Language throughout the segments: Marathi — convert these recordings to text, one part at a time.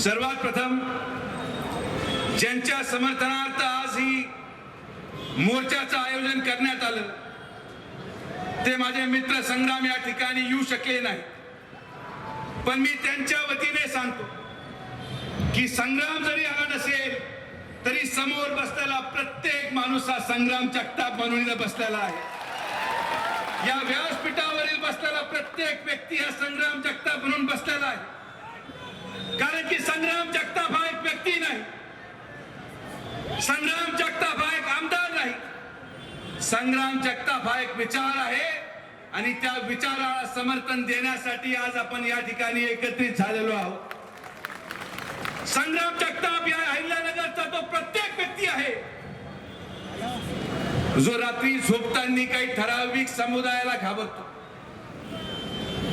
सर्वात प्रथम ज्यांच्या समर्थनार्थ आज ही मोर्चाचं आयोजन करण्यात आलं ते माझे मित्र संग्राम या ठिकाणी येऊ शकले नाही पण मी त्यांच्या वतीने सांगतो की संग्राम जरी आला नसेल तरी समोर बसलेला प्रत्येक माणूस हा संग्राम जगताप म्हणून इथं बसलेला आहे. या व्यासपीठावरील बसलेला प्रत्येक व्यक्ती हा संग्राम जगताप म्हणून बसलेला आहे. कारण की संग्राम जगताप हा एक व्यक्ती नाही. संग्राम जगताप हा एक आमदार नाही. संग्राम जगताप हा एक विचार आहे आणि त्या विचाराला समर्थन देण्यासाठी आज आपण या ठिकाणी एकत्रित झालेलो आहोत. संग्राम जगताप या अहिल्यानगरचा तो प्रत्येक व्यक्ती आहे. जो रात्री झोपताना काही ठराविक समुदायाला घाबरतो.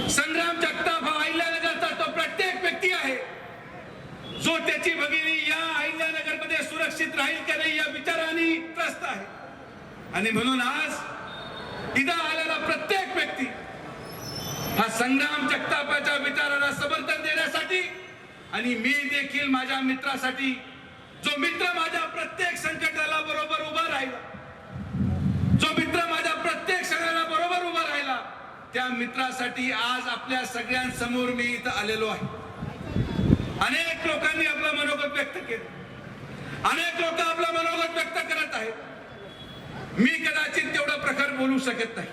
संग्राम जगताप हा अहिल्यानगरचा तो प्रत्येक व्यक्ती जो त्याची भगिनी या अहिल्यानगरमध्ये सुरक्षित राहील का नाही या विचाराने त्रस्त आहे. आणि म्हणून आज इथं आलेला प्रत्येक व्यक्ती हा संग्राम जगतापाच्या विचाराला समर्थन देण्यासाठी आणि मी देखील माझ्या मित्रासाठी जो मित्र माझ्या प्रत्येक संकटाला बरोबर उभा राहिला जो मित्र माझ्या प्रत्येक सगळ्याला बरोबर उभा राहिला त्या मित्रासाठी आज आपल्या सगळ्यांसमोर मी इथं आलेलो आहे. अनेक लोकांनी आपलं मनोगत व्यक्त केलं. अनेक लोक आपलं मनोगत व्यक्त करत आहेत. मी कदाचित तेवढा प्रकार बोलू शकत नाही.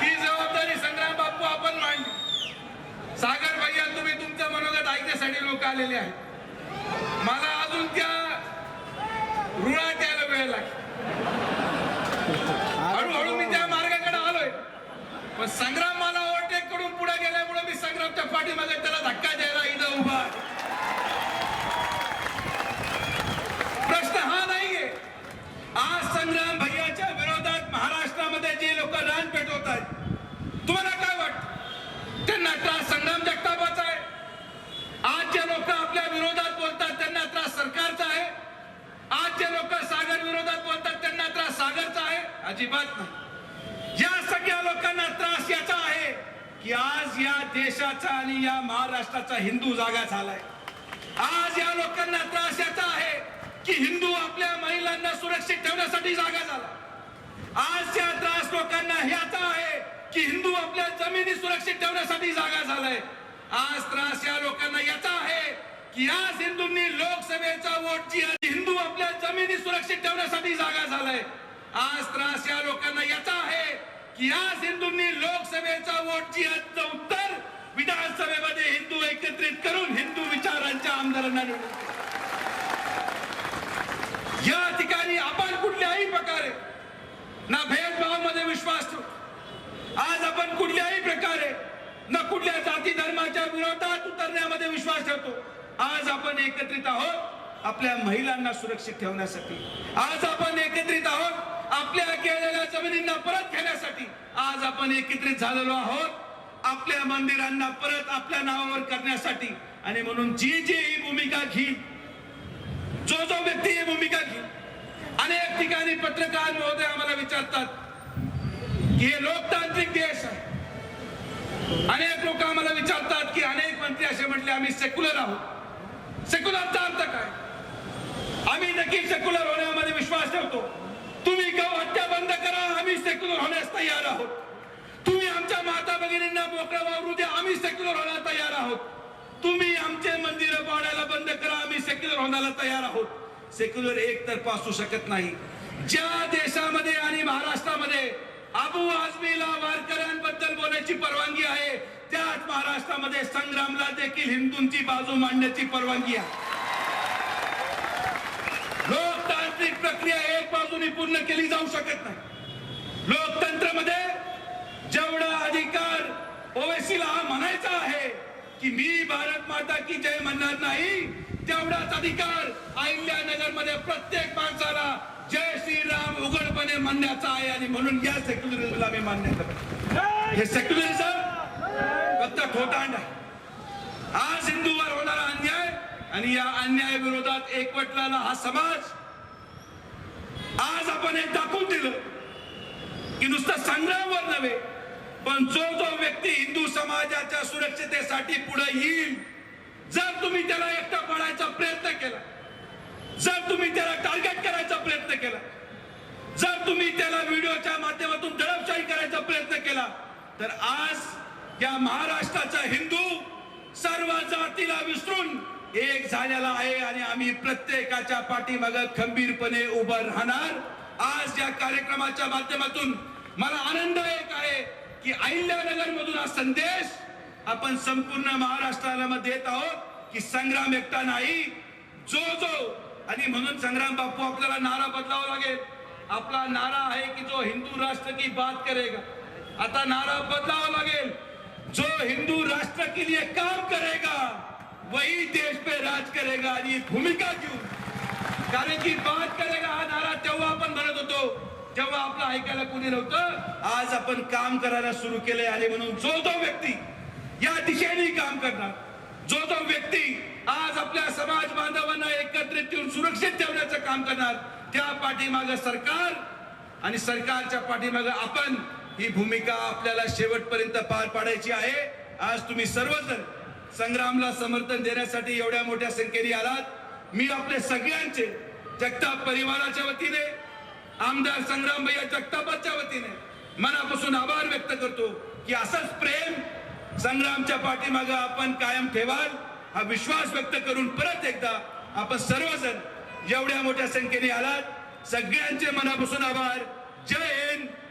ती जबाबदारी संग्राम बापू आपण मांडली. सागर भैया तुम्ही तुमचं मनोगत ऐकण्यासाठी लोक आलेले आहेत मला अजून त्या रुळात यायला वेळ लागेल हळूहळू मी त्या मार्गाकडे आलोय पण संग्राम मला ओव्हरटेक करून पुढे गेल्यामुळे मी संग्रामच्या पाठीमागे त्याला धक्का द्यायला इथं उभा प्रश्न हा नाहीये. आज संग्राम भैयाच्या विरोधात महाराष्ट्रामध्ये जे लोक रान पेटवत आहेत तुम्हाला काय वाटत? त्यांना त्रास संग्राम जगतापाचा आहे. आज जे लोक आपल्या विरोधात बोलतात त्यांना त्रास सरकारचा आहे. आज जे लोक सागर विरोधात बोलतात त्यांना त्रास सागरचा आहे. अजिबात नाही. की आज या देशाचा आणि या महाराष्ट्राचा हिंदू जागा झालाय. आज या लोकांना त्रास याचा आहे की हिंदू आपल्या महिलांना सुरक्षित ठेवण्यासाठी जागा झाला. आज या त्रास लोकांना ह्याचा आहे की हिंदू आपल्या जमिनी सुरक्षित ठेवण्यासाठी जागा झालाय. आज त्रास या लोकांना याचा आहे की आज हिंदूंनी लोकसभेचा वोट जी हिंदू आपल्या जमिनी सुरक्षित ठेवण्यासाठी जागा झालाय. आज त्रास या की आज हिंदूंनी लोकसभेचा वोट जिहादचं उत्तर विधानसभेमध्ये हिंदू एकत्रित करून हिंदू विचारांच्या आमदारांना निवडून या ठिकाणी आपण कुठल्याही प्रकारे ना भेदभावमध्ये विश्वास आज आपण कुठल्याही प्रकारे ना कुठल्या जाती धर्माच्या विरोधात उतरण्यामध्ये विश्वास ठेवतो. आज आपण एकत्रित आहोत. आपल्या महिलांना सुरक्षित ठेवण्यासाठी. आज आपण एकत्रित आहोत आपल्या केलेल्या जमिनींना परत घेण्यासाठी. आज आपण एकत्रित झालेलो आहोत आपल्या मंदिरांना परत आपल्या नावावर करण्यासाठी. आणि म्हणून जी जी ही भूमिका घेईल जो जो व्यक्ती ही भूमिका घेईल अनेक ठिकाणी पत्रकार महोदय आम्हाला विचारतात की हे लोकतांत्रिक देश आहे. अनेक लोक आम्हाला विचारतात की अनेक मंत्री असे म्हटले आम्ही सेक्युलर आहोत. सेक्युलरचा अर्थ काय? आम्ही नक्की सेक्युलर होण्यामध्ये विश्वास ठेवतो. तुम्ही गौ हत्या बंद करा? आम्ही सेक्युलर होण्यास तयार आहोत. तुम्ही आमच्या माता भगिनींना मोकळं वावरू द्या. आम्ही सेक्युलर होण्यास तयार आहोत. तुम्ही आमचे मंदिर पाडायला बंद करा. आम्ही सेक्युलर होण्याला तयार आहोत. सेक्युलर एकतर्फा असू शकत नाही. ज्या देशामध्ये आणि महाराष्ट्रामध्ये अबू आझमीला वारकऱ्यांबद्दल बोलायची परवानगी आहे त्याच महाराष्ट्रामध्ये संग्रामला देखील हिंदूंची बाजू मांडण्याची परवानगी आहे लोकतांत्रिक प्रक्रिया एक बाजूने पूर्ण केली जाऊ शकत नाही. लोकतंत्रामध्ये जेवढा अधिकार ओवेसीला हा म्हणायचा आहे की मी भारत माता की जय म्हणणार नाही तेवढाच अधिकार अहिल्यानगरमध्ये प्रत्येक माणसाला जय श्रीराम उघडपणे म्हणण्याचा आहे आणि म्हणून या सेक्युलरिझमला मी मान्य करतो हे सेक्युलरिझम फक्त खोटांड आहे. आज हिंदूवर होणारा अन्याय आणि या अन्याय विरोधात एकवटलेला हा समाज आज आपण हे दाखवून दिलं की नुसतं संग्रामवर नव्हे पण जो जो व्यक्ती हिंदू समाजाच्या सुरक्षतेसाठी पुढे येईल जर तुम्ही त्याला एकटा पडायचा प्रयत्न केला जर तुम्ही त्याला टार्गेट करायचा प्रयत्न केला जर तुम्ही त्याला व्हिडिओच्या माध्यमातून दडपशाही करायचा प्रयत्न केला तर आज या महाराष्ट्राचा हिंदू सर्व जातीला विसरून एक झालेला आहे आणि आम्ही प्रत्येकाच्या पाठीमाग खंबीरपणे उभं राहणार. आज या कार्यक्रमाच्या माध्यमातून मला आनंद एक आहे की अहिल्यानगर मधून हा संदेश आपण संपूर्ण महाराष्ट्राला मध्ये देत आहोत की संग्राम एकटा नाही जो जो. आणि म्हणून संग्राम बापू आपल्याला नारा बदलावा लागेल. आपला नारा आहे की जो हिंदू राष्ट्र की बात करेगा. आता नारा बदलावा लागेल. जो हिंदू राष्ट्र के लिए काम करेगा वही देश पे राज करेगा। ही भूमिका घेऊन कारण की बात करेगा हा नारा तेव्हा आपण म्हणत होतो तेव्हा आपलं ऐकायला कोणी नव्हतं. आज आपण काम करायला सुरू केले आणि म्हणून जो जो व्यक्ती या दिशेने काम करणार जो जो व्यक्ती आज आपल्या समाज बांधवांना एकत्रित येऊन सुरक्षित ठेवण्याचं काम करणार त्या पाठीमाग सरकार आणि सरकारच्या पाठीमाग आपण ही भूमिका आपल्याला शेवटपर्यंत पार पाडायची आहे. आज तुम्ही सर्वजण संग्रामला समर्थन देण्यासाठी एवढ्या मोठ्या संख्येने आलात. मी आपले सगळ्यांचे जगताप परिवाराच्या वतीने आमदार संग्राम भैया जगतापाच्या वतीने मनापासून आभार व्यक्त करतो की असंच प्रेम संग्रामच्या पाठीमागे आपण कायम ठेवाल हा विश्वास व्यक्त करून परत एकदा आपण सर्वजण एवढ्या मोठ्या संख्येने आलात. सगळ्यांचे मनापासून आभार. जय हिंद.